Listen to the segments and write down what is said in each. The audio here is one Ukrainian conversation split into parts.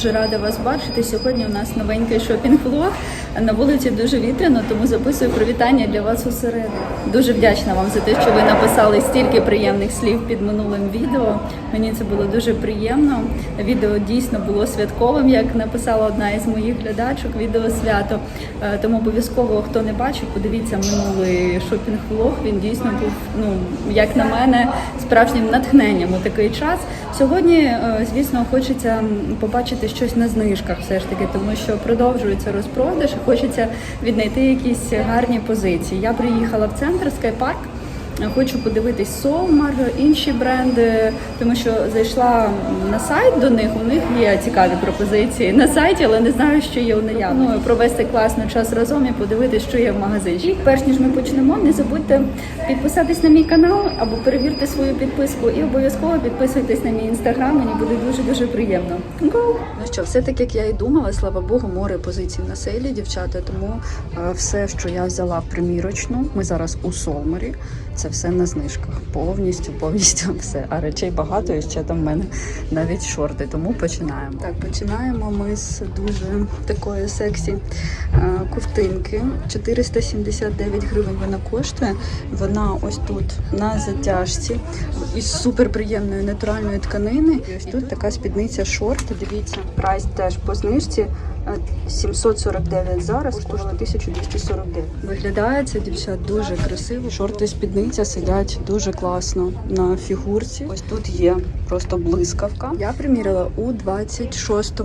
Дуже рада вас бачити. Сьогодні у нас новенький шопінг-влог. На вулиці дуже вітряно, тому записую привітання для вас усередині. Дуже вдячна вам за те, що ви написали стільки приємних слів під минулим відео. Мені це було дуже приємно. Відео дійсно було святковим, як написала одна із моїх глядачок. Відео свято. Е, Тому обов'язково, хто не бачив, подивіться минулий шопінг-влог. Він дійсно був, ну як на мене, справжнім натхненням у такий час. Сьогодні, е, звісно, хочеться побачити щось на знижках, все ж таки, тому що продовжується розпродаж. Хочеться віднайти якісь гарні позиції. Я приїхала в центр Скайпарк. Хочу подивитись Солмар, інші бренди, тому що зайшла на сайт до них. У них є цікаві пропозиції на сайті, але не знаю, що є у. Пропоную провести класний час разом і подивитись, що є в магазині. Перш ніж ми почнемо, не забудьте підписатись на мій канал або перевірте свою підписку. І обов'язково підписуйтесь на мій інстаграм. Мені буде дуже дуже приємно. Go! Ну що, все так як я і думала, слава Богу, море позицій на сейлі, дівчата. Тому все, що я взяла в примірочну, ми зараз у Солмарі. Це все на знижках. Повністю, повністю все. А речей багато і ще там в мене навіть шорти. Тому починаємо. Так, починаємо ми з дуже такої сексі е, ковтинки. 479 гривень вона коштує. Вона ось тут на затяжці із суперприємної натуральної тканини. І ось тут така спідниця шорти. Дивіться, прайс теж по знижці. Е, 749 зараз, коштує 1249. Виглядає це дівчат дуже красиво. Шорти спідниця сидять дуже класно на фігурці. Ось тут є просто блискавка. Я приміряла у 26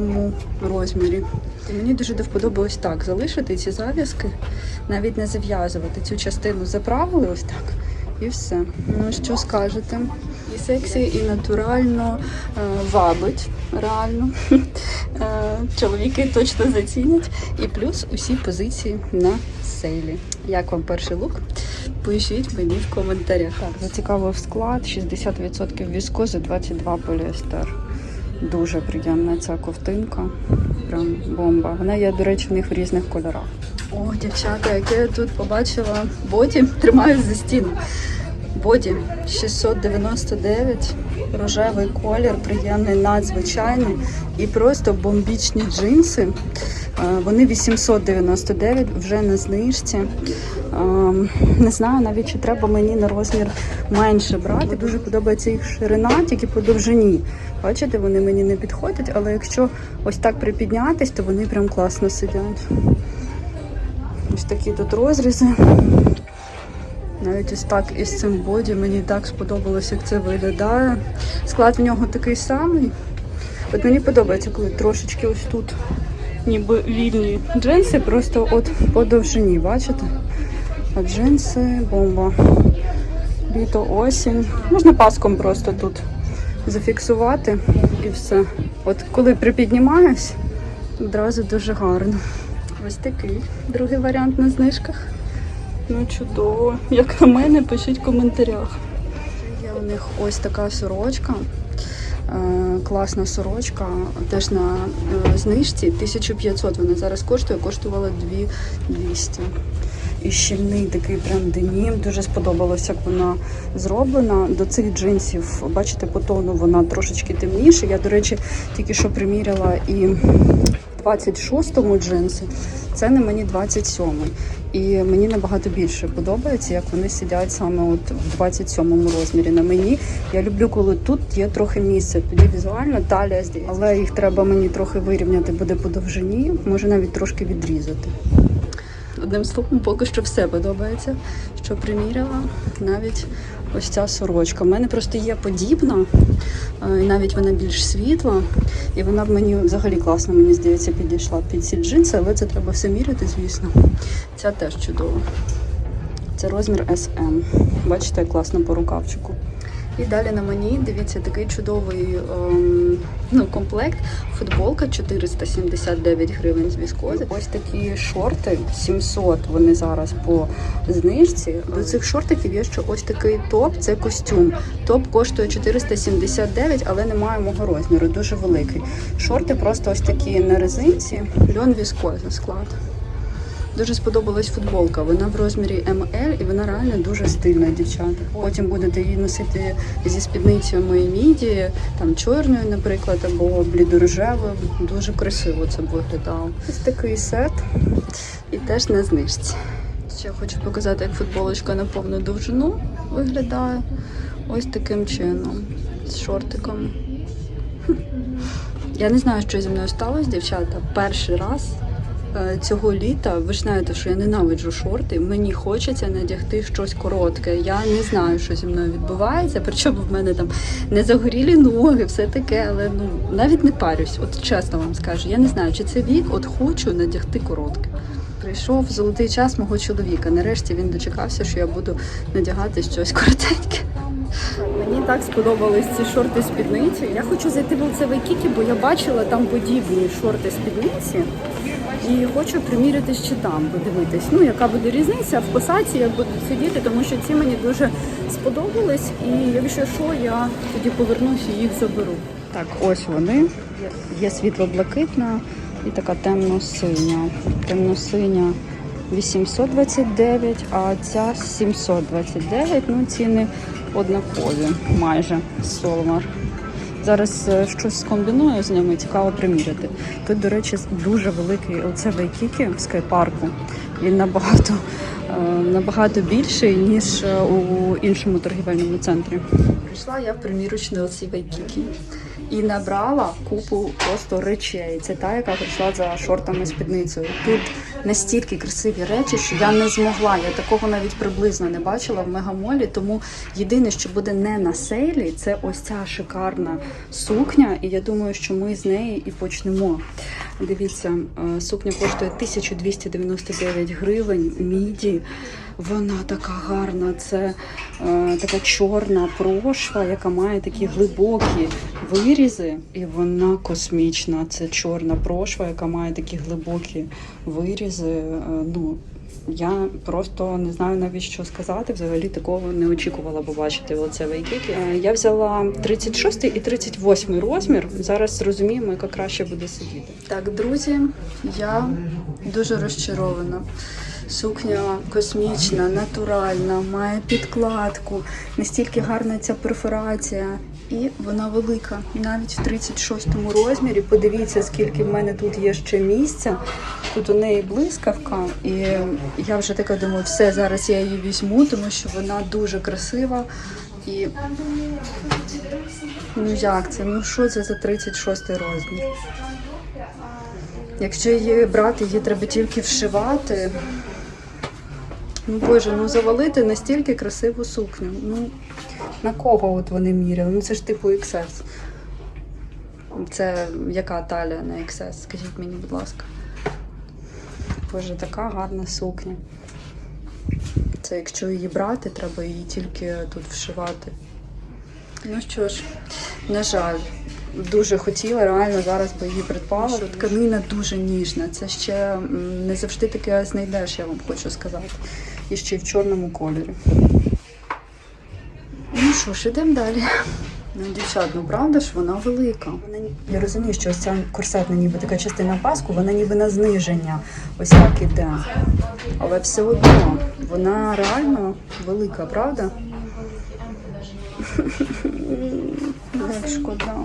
розмірі. І мені дуже до вподоби ось так залишити ці зав'язки, навіть не зав'язувати. Цю частину заправили ось так. І все. Ну що скажете? І сексі, і натурально е, вабить реально. Е, Чоловіки точно зацінять. І плюс усі позиції на сейлі. Як вам перший лук? Пишіть мені в коментарях. Так, зацікавив склад, 60% віскози, 22 поліестер. Дуже приємна ця ковтинка. Прям бомба. Вона є, до речі, в них в різних кольорах. О, дівчата, яке я тут побачила боді, тримаюсь за стіну. Боді 699, рожевий колір, приємний, надзвичайний і просто бомбічні джинси. Вони 899 вже на знижці. Не знаю навіть чи треба мені на розмір менше брати. Дуже подобається їх ширина, тільки по довжині. Бачите, вони мені не підходять, але якщо ось так припіднятись, то вони прям класно сидять. Ось такі тут розрізи. Навіть ось так із цим боді мені так сподобалось, як це виглядає. Склад в нього такий самий. От мені подобається, коли трошечки ось тут ніби вільні джинси, просто от по довжині, бачите? А джинси, бомба. Літо, осінь. Можна паском просто тут зафіксувати і все. От коли припіднімаюсь, одразу дуже гарно. Ось такий другий варіант на знижках. Ну, чудово. Як на мене, пишіть в коментарях. Є у них ось така сорочка. Е, класна сорочка, теж на е, знижці 1500. Вона зараз коштує, коштувала 2200. І щільний такий прям денім. Дуже сподобалось, як вона зроблена. До цих джинсів, бачите, по тону вона трошечки темніша. Я, до речі, тільки що приміряла і 26-му джинси. Це на мені 27-й. І мені набагато більше подобається, як вони сидять саме от в 27-му розмірі на мені. Я люблю, коли тут є трохи місця. Тоді візуально талія здається. Але їх треба мені трохи вирівняти буде по довжині, може навіть трошки відрізати. Одним словом, поки що все подобається, що приміряла. Навіть ось ця сорочка. У мене просто є подібна, е, навіть вона більш світла, і вона в мені взагалі класно, мені здається, підійшла під ці джинси, але це треба все міряти, звісно. Ця теж чудова. Це розмір SM. Бачите, класно по рукавчику. І далі на мені, дивіться, такий чудовий ем, ну, комплект. Футболка 479 гривень з віскози. Ось такі шорти 700, вони зараз по знижці. До цих шортиків є ще ось такий топ, це костюм. Топ коштує 479, але немає мого розміру, дуже великий. Шорти просто ось такі на резинці, льон віскоза склад. Дуже сподобалась футболка. Вона в розмірі ML і вона реально дуже стильна, дівчата. Потім будете її носити зі спідницями міді, там чорною, наприклад, або блідорожевою. Дуже красиво це виглядало. Ось такий сет і теж на знижці. Ще хочу показати, як футболочка на повну довжину виглядає. Ось таким чином. З шортиком. Я не знаю, що зі мною сталося, дівчата. Перший раз цього літа, ви ж знаєте, що я ненавиджу шорти. Мені хочеться надягти щось коротке. Я не знаю, що зі мною відбувається. Причому в мене там не загорілі ноги, все таке, але ну навіть не парюсь. От чесно вам скажу, я не знаю, чи це вік, от хочу надягти коротке. Прийшов золотий час мого чоловіка. Нарешті він дочекався, що я буду надягати щось коротеньке. Мені так сподобались ці шорти спідниці. Я хочу зайти в лицевий кікі, бо я бачила там подібні шорти спідниці. І хочу примірятись чи там, подивитись. Ну, яка буде різниця в посадці, як будуть сидіти, тому що ці мені дуже сподобались. І якщо що, я тоді повернусь і їх заберу. Так, ось вони. Є світло-блакитна і така темно-синя. Темно-синя 829, а ця 729. Ну, ціни однакові майже Солмар. Зараз е, щось скомбіную з ними, цікаво приміряти. Тут, до речі, дуже великий оцевий кікі в скайпарку. Він набагато, е, набагато більший, ніж е, у іншому торгівельному центрі. Прийшла я в примірочний оцей кікі і набрала купу просто речей. Це та, яка прийшла за шортами спідницею. Тут настільки красиві речі, що я не змогла. Я такого навіть приблизно не бачила в мегамолі. Тому єдине, що буде не на сейлі, це ось ця шикарна сукня. І я думаю, що ми з неї і почнемо. Дивіться, е, сукня коштує 1299 гривень, міді. Вона така гарна. Це е, така чорна прошва, яка має такі глибокі вирізи, і вона космічна. Це чорна прошва, яка має такі глибокі вирізи. Е, ну, я просто не знаю навіть що сказати. Взагалі такого не очікувала побачити оце вейкіки. Е, Я взяла 36 і 38 розмір. Зараз зрозуміємо, яка краще буде сидіти. Так, друзі, я дуже розчарована. Сукня космічна, натуральна, має підкладку, настільки гарна ця перфорація. І вона велика, навіть в 36-му розмірі. Подивіться, скільки в мене тут є ще місця. Тут у неї блискавка, і я вже така думаю, все, зараз я її візьму, тому що вона дуже красива. І ну як це? Ну що це за 36 розмір? Якщо її брати, її треба тільки вшивати. Ну боже, ну завалити настільки красиву сукню. Ну на кого от вони міряли? Ну це ж типу XS. Це яка талія на XS? Скажіть мені, будь ласка. Боже, така гарна сукня. Це якщо її брати, треба її тільки тут вшивати. Ну що ж, на жаль, дуже хотіла, реально зараз би її придбала. Тканина дуже ніжна. Це ще не завжди таке знайдеш, я вам хочу сказати. І ще й в чорному кольорі. Що ж, ідемо далі. Ну, дівчат, ну правда ж, вона велика. Вона, я розумію, що ось ця корсетна ніби така частина паску, вона ніби на зниження ось так іде. Але все одно вона реально велика, правда? Як шкода.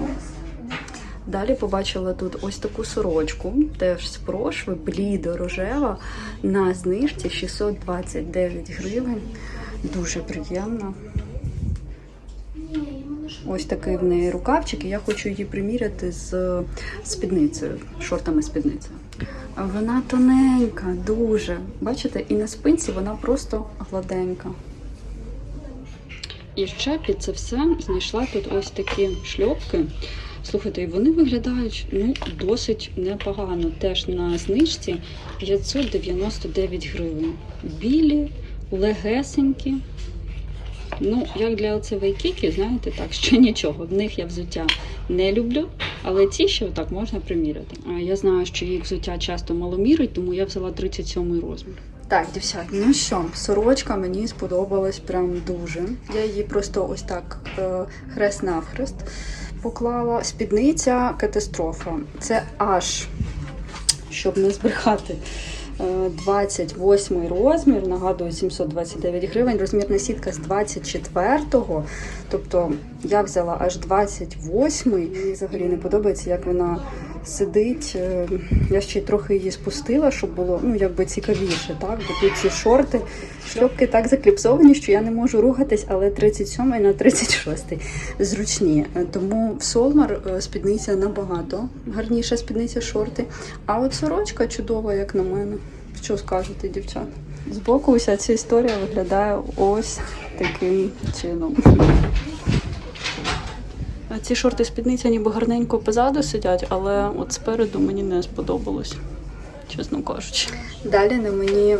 Далі побачила тут ось таку сорочку, теж з прошви, блідо рожева, на знижці 629 гривень. Дуже приємно. Ось такий в неї рукавчик, і я хочу її приміряти з спідницею, шортами спідницею. Вона тоненька, дуже. Бачите, і на спинці вона просто гладенька. І ще під це все знайшла тут ось такі шльопки. Слухайте, вони виглядають ну, досить непогано. Теж на знижці 599 гривень. Білі, легесенькі. Ну, як для оцевої кіки, знаєте, так, ще нічого. В них я взуття не люблю, але ці ще отак можна приміряти. Я знаю, що їх взуття часто маломірить, тому я взяла 37 розмір. Так, дівчат, ну що, сорочка мені сподобалась прям дуже. Я її просто ось так е, хрест навхрест поклала. Спідниця катастрофа. Це аж, щоб не збрехати, 28 розмір, нагадую, 729 гривень. Розмірна сітка з 24-го. Тобто я взяла аж 28-й. Мені взагалі не подобається, як вона сидить. Е, Я ще трохи її спустила, щоб було ну, якби цікавіше. Так? Бо тут ці шорти, шльопки так закліпсовані, що я не можу рухатись, але 37 на 36 зручні. Е, Тому в Солмар е, спідниця набагато гарніша спідниця шорти. А от сорочка чудова, як на мене. Що скажете, дівчат? Збоку уся ця історія виглядає ось таким чином. Ці шорти спідниця ніби гарненько позаду сидять, але от спереду мені не сподобалось, чесно кажучи. Далі на мені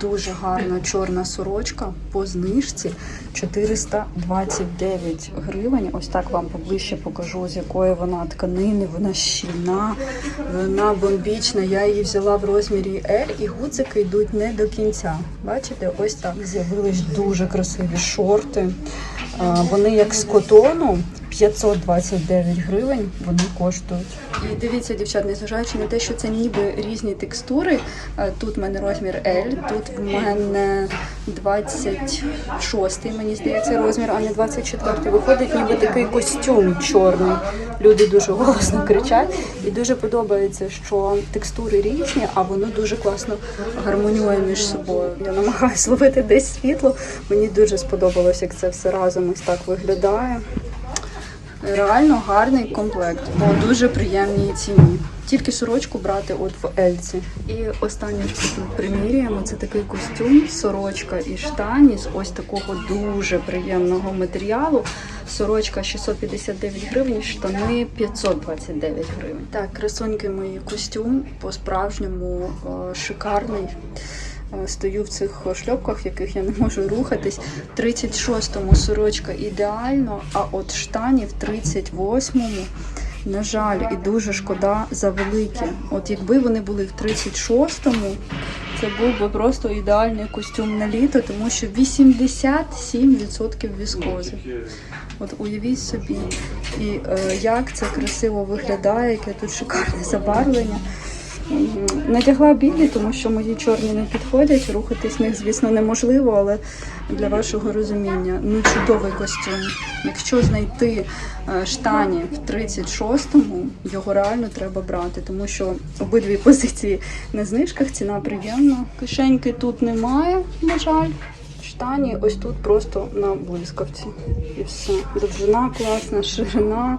дуже гарна чорна сорочка по знижці 429 гривень. Ось так вам поближче покажу, з якої вона тканини, вона щільна, вона бомбічна. Я її взяла в розмірі L і гудзики йдуть не до кінця. Бачите, ось так з'явились дуже красиві шорти. Вони як з котону. 529 гривень вони коштують. І дивіться, дівчат, незважаючи на те, що це ніби різні текстури. е, Тут в мене розмір L, тут в мене 26, мені здається, розмір, а не 24. Виходить ніби такий костюм чорний. Люди дуже голосно кричать. І дуже подобається, що текстури різні, а воно дуже класно гармонює між собою. Я намагаюся ловити десь світло. Мені дуже сподобалось, як це все разом ось так виглядає. Реально гарний комплект по дуже приємній ціні. Тільки сорочку брати от в Ельці. І останнє, що тут примірюємо, це такий костюм, сорочка і штані з ось такого дуже приємного матеріалу. Сорочка 659 гривень, штани 529 гривень. Так, красоньки мої костюм по-справжньому е, шикарний. Е, Стою в цих шльопках, в яких я не можу рухатись. 36-му сорочка ідеально, а от штанів в 38-му, на жаль, і дуже шкода за великі. От якби вони були в 36-му, це був би просто ідеальний костюм на літо, тому що 87% віскози. От уявіть собі, і е, як це красиво виглядає, яке тут шикарне забарвлення. Надягла білі, тому що мої чорні не підходять. Рухатись в них, звісно, неможливо, але для вашого розуміння, ну чудовий костюм. Якщо знайти е, штані в 36-му, його реально треба брати, тому що обидві позиції на знижках, ціна приємна. Кишеньки тут немає, на жаль. Штані ось тут просто на блискавці. І все. Довжина класна, ширина,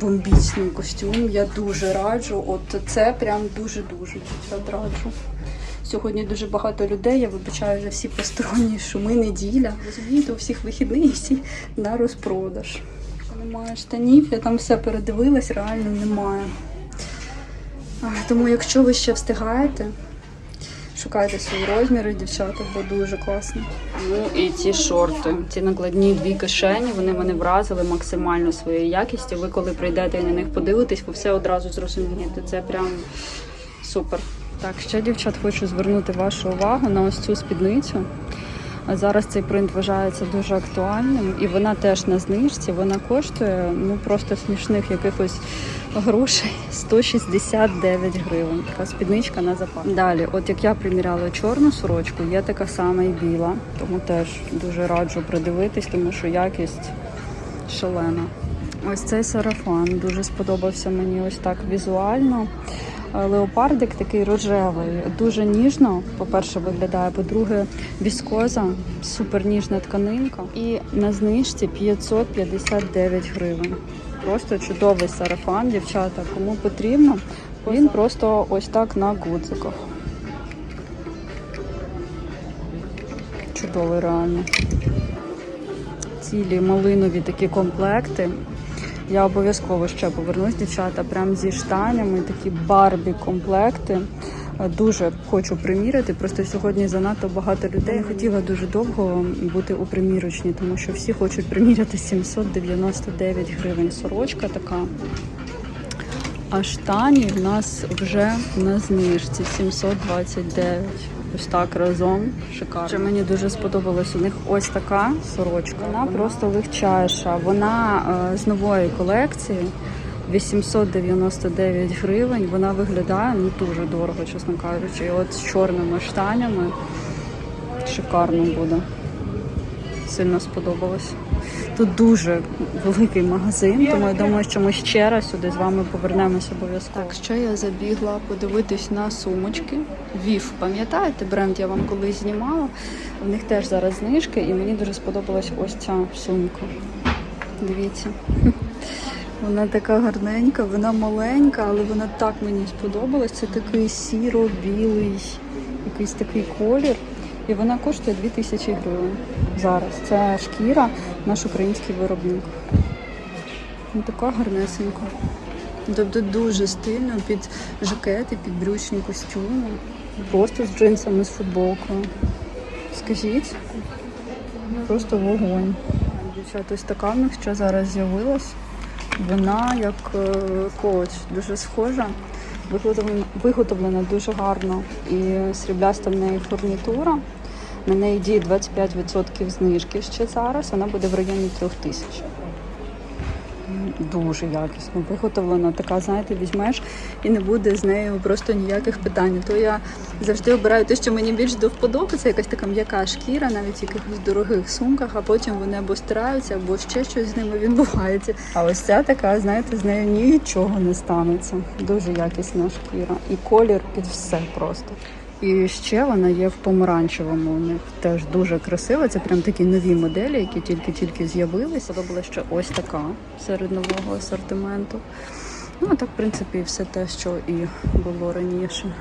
бомбічний костюм. Я дуже раджу. От це прям дуже-дуже раджу. Сьогодні дуже багато людей. Я вибачаю за всі посторонні шуми, неділя. Розумієте, у всіх вихідний і всі на розпродаж. Немає штанів, я там все передивилась, реально немає. Тому, якщо ви ще встигаєте, Шукайте свої розміри, дівчата, бо дуже класно. Ну і ці шорти, ці накладні дві кишені, вони мене вразили максимально своєю якістю. Ви коли прийдете і на них подивитесь, ви все одразу зрозумієте. Це прям супер. Так, ще дівчат хочу звернути вашу увагу на ось цю спідницю. А Зараз цей принт вважається дуже актуальним, і вона теж на знижці. Вона коштує ну просто смішних якихось грошей 169 гривень. Така спідничка на запас. Далі, от як я приміряла чорну сорочку, є така сама і біла, тому теж дуже раджу придивитись, тому що якість шалена. Ось цей сарафан дуже сподобався мені ось так візуально. Е, Леопардик такий рожевий, дуже ніжно, по-перше, виглядає, по-друге, віскоза, супер ніжна тканинка. І на знижці 559 гривень. Просто чудовий сарафан, дівчата. Кому потрібно, він просто ось так на гудзиках. Чудовий реально. Цілі малинові такі комплекти. Я обов'язково ще повернусь, дівчата, прям зі штанями, такі барбі комплекти. Е, Дуже хочу приміряти. Просто сьогодні занадто багато людей. Я хотіла дуже довго бути у примірочні, тому що всі хочуть приміряти 799 гривень. Сорочка така. А штані в нас вже на знижці 729. Ось так разом. Шикарно. Ще мені дуже сподобалась у них ось така сорочка. Вона просто легчайша. Вона е, з нової колекції. 899 гривень. Вона виглядає ну дуже дорого, чесно кажучи. І от з чорними штанями шикарно буде. Сильно сподобалось. Тут дуже великий магазин, тому я думаю, що ми ще раз сюди з вами повернемось обов'язково. Так, ще я забігла подивитись на сумочки. Вів, пам'ятаєте, бренд я вам колись знімала. В них теж зараз знижки, і мені дуже сподобалась ось ця сумка. Дивіться. Вона така гарненька, вона маленька, але вона так мені сподобалась. Це такий сіро-білий, якийсь такий колір. І вона коштує 2000 гривень зараз. Це шкіра, наш український виробник. Така гарнесенька. Тобто дуже стильно під жакети, під брючні костюми. Просто з джинсами, з футболкою. Скажіть, просто вогонь. Дівчата, ось така в них що зараз з'явилась. Вона як е, коуч, дуже схожа. Виготовлена, виготовлена дуже гарно і срібляста в неї фурнітура. На неї діє 25% знижки ще зараз. Вона буде в районі 3000. Дуже якісно виготовлена. Така, знаєте, візьмеш і не буде з нею просто ніяких питань. То я завжди обираю те, що мені більш до вподоби. Якась така м'яка шкіра, навіть в якихось дорогих сумках, а потім вони або стираються, або ще щось з ними відбувається. А ось ця така, знаєте, з нею нічого не станеться. Дуже якісна шкіра. І колір під все просто. І ще вона є в помаранчевому. У них теж дуже красива. Це прям такі нові моделі, які тільки-тільки з'явилися. Подобалося, що ось така серед нового асортименту. Ну, а так, в принципі, все те, що і було раніше.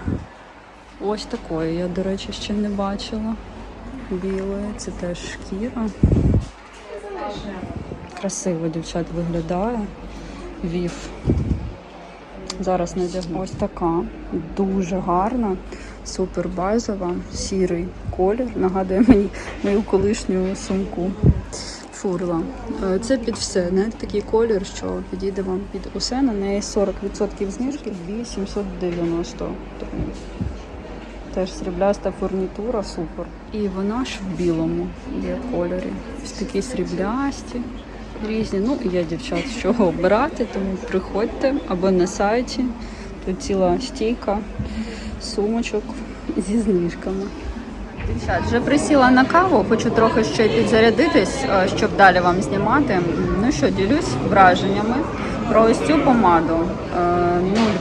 Ось такої я, до речі, ще не бачила. Білої, це теж шкіра. Красиво, дівчат, виглядає. Вів. Зараз надягну. Ось така. Дуже гарна, супер базова, сірий колір. Нагадує мені мою колишню сумку фурла. Е, Це під все. Не такий колір, що підійде вам під усе. На неї 40% знижки 890 Теж срібляста фурнітура, супер. І вона ж в білому є кольорі. Ось такі сріблясті різні. Ну і я дівчат, з чого обирати, тому приходьте або на сайті. Тут ціла стійка сумочок зі знижками. Дівчат, вже присіла на каву, хочу трохи ще підзарядитись, е, щоб далі вам знімати. Ну що, ділюсь враженнями про ось цю помаду.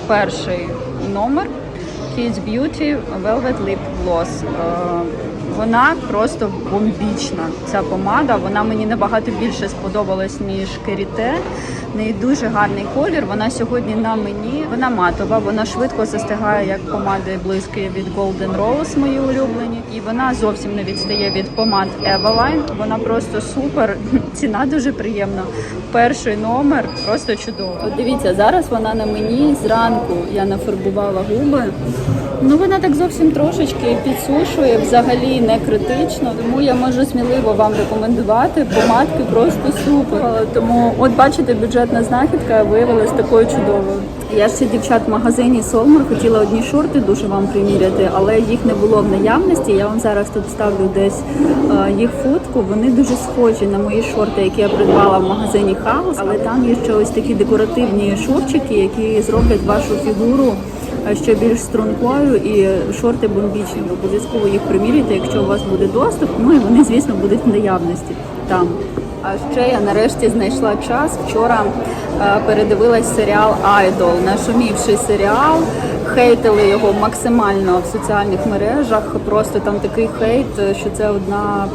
Е, 01 номер Kids Beauty Velvet Lip Gloss. Вона просто бомбічна. Ця помада. Вона мені набагато більше сподобалась, ніж Керіте. В неї дуже гарний колір. Вона сьогодні на мені. Вона матова, вона швидко застигає, як помади близькі від Golden Rose, мої улюблені. І вона зовсім не відстає від помад Eveline. Вона просто супер. Ціна дуже приємна. Перший номер просто чудово. От дивіться, зараз вона на мені зранку. Я нафарбувала губи. Ну вона так зовсім трошечки підсушує, взагалі не критично. Тому я можу сміливо вам рекомендувати. Помадки просто супер. Тому, от бачите, бюджетна знахідка виявилась такою чудовою. Я ж ці дівчат в магазині Солмор хотіла одні шорти дуже вам приміряти, але їх не було в наявності. Я вам зараз тут ставлю десь е, їх фотку. Вони дуже схожі на мої шорти, які я придбала в магазині Хаус. Але там є ще ось такі декоративні шовчики, які зроблять вашу фігуру ще більш стрункою і шорти бомбічні. Ви Обов'язково їх приміряйте, якщо у вас буде доступ. Ну і вони, звісно, будуть в наявності там. А ще я нарешті знайшла час. Вчора е, передивилась серіал Айдол, нашумівший серіал. Хейтили його максимально в соціальних мережах. Просто там такий хейт, що це одна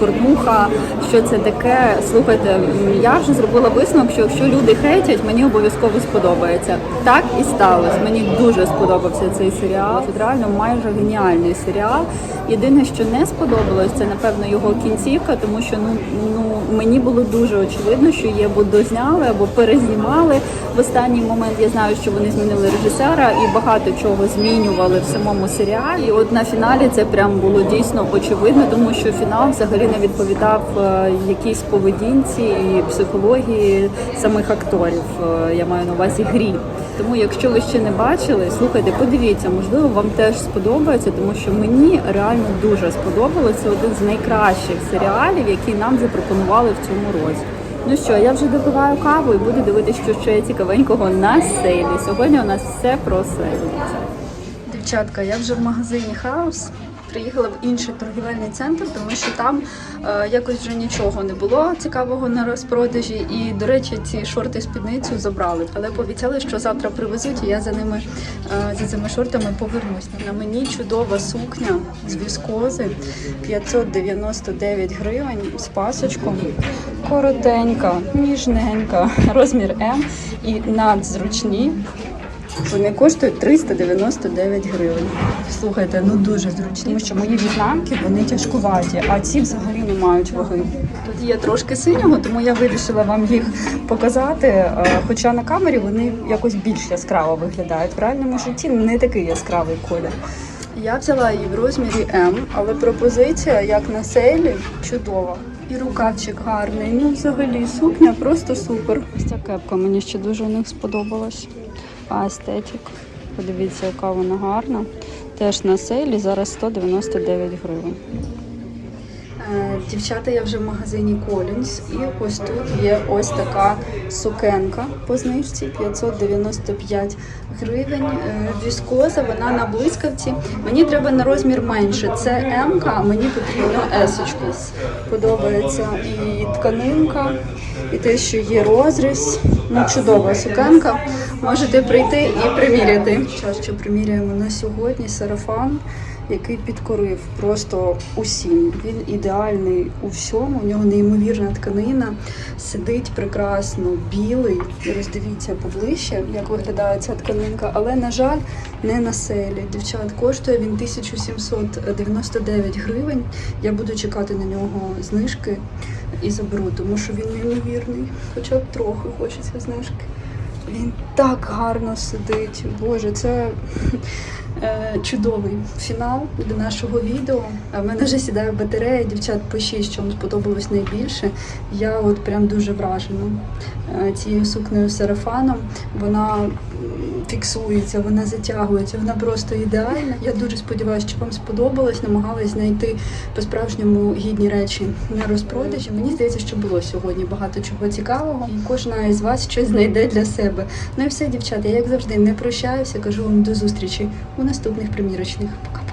порнуха, що це таке. Слухайте, я вже зробила висновок, що якщо люди хейтять, мені обов'язково сподобається. Так і сталося. Мені дуже сподобався цей серіал. Це реально майже геніальний серіал. Єдине, що не сподобалось, це напевно його кінцівка, тому що ну ну мені було дуже очевидно, що її або дозняли, або перезнімали. В останній момент я знаю, що вони змінили режисера і багато чого змінювали в самому серіалі. От на фіналі це прям було дійсно очевидно, тому що фінал взагалі не відповідав е, якійсь поведінці і психології самих акторів. Е, Я маю на увазі грі. Тому, якщо ви ще не бачили, слухайте, подивіться, можливо, вам теж сподобається, тому що мені реально дуже сподобалося. Один з найкращих серіалів, які нам запропонували в цьому році. Ну що, я вже допиваю каву і буду дивитися, що ще є цікавенького на сейлі. Сьогодні у нас все про сейл. Дівчатка, я вже в магазині Хаус. Приїхала в інший торгівельний центр, тому що там е, якось вже нічого не було цікавого на розпродажі. І, до речі, ці шорти спідницю забрали. Але пообіцяли, що завтра привезуть, і я за ними е, за цими шортами повернусь. На мені чудова сукня з віскози 599 гривень з пасочком. Коротенька, ніжненька, розмір М і надзручні. Вони коштують 399 гривень. Слухайте, ну дуже зручні, тому що мої в'єтнамки вони тяжкуваті, а ці взагалі не мають ваги. Тут є трошки синього, тому я вирішила вам їх показати. е, Хоча на камері вони якось більш яскраво виглядають. В реальному житті не такий яскравий колір. Я взяла її в розмірі М, але пропозиція, як на сейлі, чудова. І рукавчик гарний. Ну, взагалі, сукня просто супер. Ось ця кепка мені ще дуже у них сподобалась. Естетик. Подивіться, яка вона гарна. Теж на сейлі зараз 199 гривень. Е, Дівчата, я вже в магазині Collins і ось тут є ось така сукенка по знижці 595 гривень. Е, Віскоза, вона на блискавці. Мені треба на розмір менше. Це М, а мені потрібно есочку. Подобається і тканинка, і те, що є розріз. Ну, чудова сукенка. Можете прийти і приміряти. Час, що приміряємо на сьогодні сарафан який підкорив просто усім. Він ідеальний у всьому. У нього неймовірна тканина, сидить прекрасно, білий. Роздивіться поближче, як виглядає ця тканинка. Але, на жаль, не на селі. Дівчат, коштує він 1799 гривень. Я буду чекати на нього знижки і заберу, тому що він неймовірний. Хоча б трохи хочеться знижки. Він так гарно сидить. Боже, це е, чудовий фінал до нашого відео. А в мене вже сідає батарея. Дівчат, пишіть, що вам сподобалось найбільше. Я от прям дуже вражена е, цією сукнею сарафаном. Вона фіксується, вона затягується, вона просто ідеальна. Я дуже сподіваюся, що вам сподобалось. Намагалась знайти по-справжньому гідні речі на розпродажі. Мені здається, що було сьогодні багато чого цікавого, і кожна із вас щось знайде для себе. Ну і все, дівчата, я як завжди не прощаюся. Кажу вам до зустрічі у наступних примірочних. Пока.